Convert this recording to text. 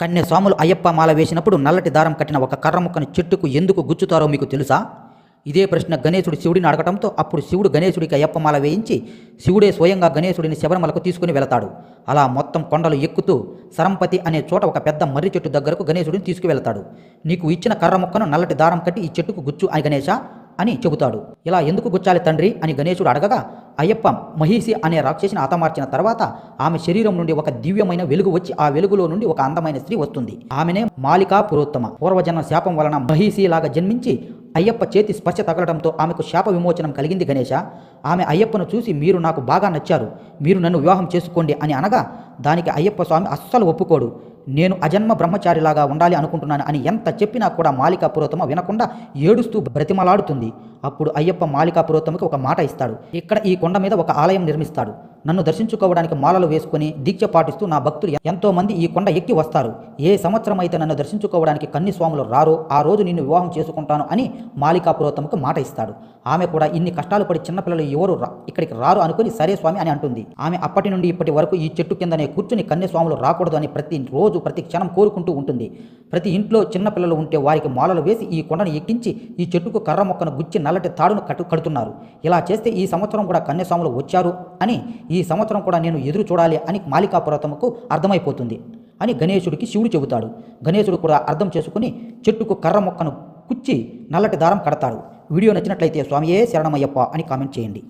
కన్య స్వాములు అయ్యప్ప మాల వేసినప్పుడు నల్లటి దారం కట్టిన ఒక కర్ర ముక్కను చెట్టుకు ఎందుకు గుచ్చుతారో మీకు తెలుసా? ఇదే ప్రశ్న గణేశుడు శివుడిని అడగటంతో అప్పుడు శివుడు గణేశుడికి అయ్యప్ప మాల వేయించి శివుడే స్వయంగా గణేశుడిని శబరిమలకు తీసుకుని వెళతాడు. అలా మొత్తం కొండలు ఎక్కుతూ సరంపతి అనే చోట ఒక పెద్ద మర్రి చెట్టు దగ్గరకు గణేశుడిని తీసుకువెళతాడు. నీకు ఇచ్చిన కర్ర ముక్కను నల్లటి దారం కట్టి ఈ చెట్టుకు గుచ్చు అని గణేశ! అని చెబుతాడు. ఇలా ఎందుకు గుచ్చాలి తండ్రి? అని గణేశుడు అడగగా అయ్యప్ప మహిషి అనే రాక్షసిని హతమార్చిన తర్వాత ఆమె శరీరం నుండి ఒక దివ్యమైన వెలుగు వచ్చి ఆ వెలుగులో నుండి ఒక అందమైన స్త్రీ వస్తుంది. ఆమెనే మాలికా పురోత్తమ. పూర్వజన్మ శాపం వలన మహిషి లాగా జన్మించి అయ్యప్ప చేతి స్పర్శ తగలడంతో ఆమెకు శాప విమోచనం కలిగింది గణేశ. ఆమె అయ్యప్పను చూసి మీరు నాకు బాగా నచ్చారు. మీరు నన్ను వివాహం చేసుకోండి అని అనగా దానికి అయ్యప్ప స్వామి అస్సలు ఒప్పుకోడు. నేను అజన్మ బ్రహ్మచారిలాగా ఉండాలి అనుకుంటున్నాను అని ఎంత చెప్పినా కూడా మాలికా పురోతమ వినకుండా ఏడుస్తూ బ్రతిమలాడుతుంది. అప్పుడు అయ్యప్ప మాలికా పురోతమకి ఒక మాట ఇస్తాడు. ఇక్కడ ఈ కొండ మీద ఒక ఆలయం నిర్మిస్తాడు. నన్ను దర్శించుకోవడానికి మాలలు వేసుకుని దీక్ష పాటిస్తూ నా భక్తులు ఎంతోమంది ఈ కొండ ఎక్కి వస్తారు. ఏ సంవత్సరం అయితే నన్ను దర్శించుకోవడానికి కన్ని స్వాములు రారో ఆ రోజు నిన్ను వివాహం చేసుకుంటాను అని మాలికా పురోతమకు మాట ఇస్తాడు. ఆమె కూడా ఇన్ని కష్టాలు పడి చిన్నపిల్లలు ఎవరు రా- ఇక్కడికి రారు అనుకుని సరే స్వామి అని అంటుంది. ఆమె అప్పటి నుండి ఇప్పటి వరకు ఈ చెట్టు కిందనే కూర్చుని కన్యస్వాములు రాకూడదు అని ప్రతి రోజు ప్రతి క్షణం కోరుకుంటూ ఉంటుంది. ప్రతి ఇంట్లో చిన్నపిల్లలు ఉంటే వారికి మాలలు వేసి ఈ కొండను ఎక్కించి ఈ చెట్టుకు కర్ర మొక్కను గుచ్చి నల్లటి తాడును కట్టు కడుతున్నారు. ఇలా చేస్తే ఈ సంవత్సరం కూడా కన్యస్వాములు వచ్చారు అని ఈ సంవత్సరం కూడా నేను ఎదురు చూడాలి అని మాలికాపురతముకు అర్థమైపోతుంది అని గణేశుడికి శివుడు చెబుతాడు. గణేశుడు కూడా అర్థం చేసుకుని చెట్టుకు కర్ర మొక్కను కుచ్చి నల్లటి దారం కడతాడు. వీడియో నచ్చినట్లయితే స్వామియే శరణమయ్యప్ప అని కామెంట్ చేయండి.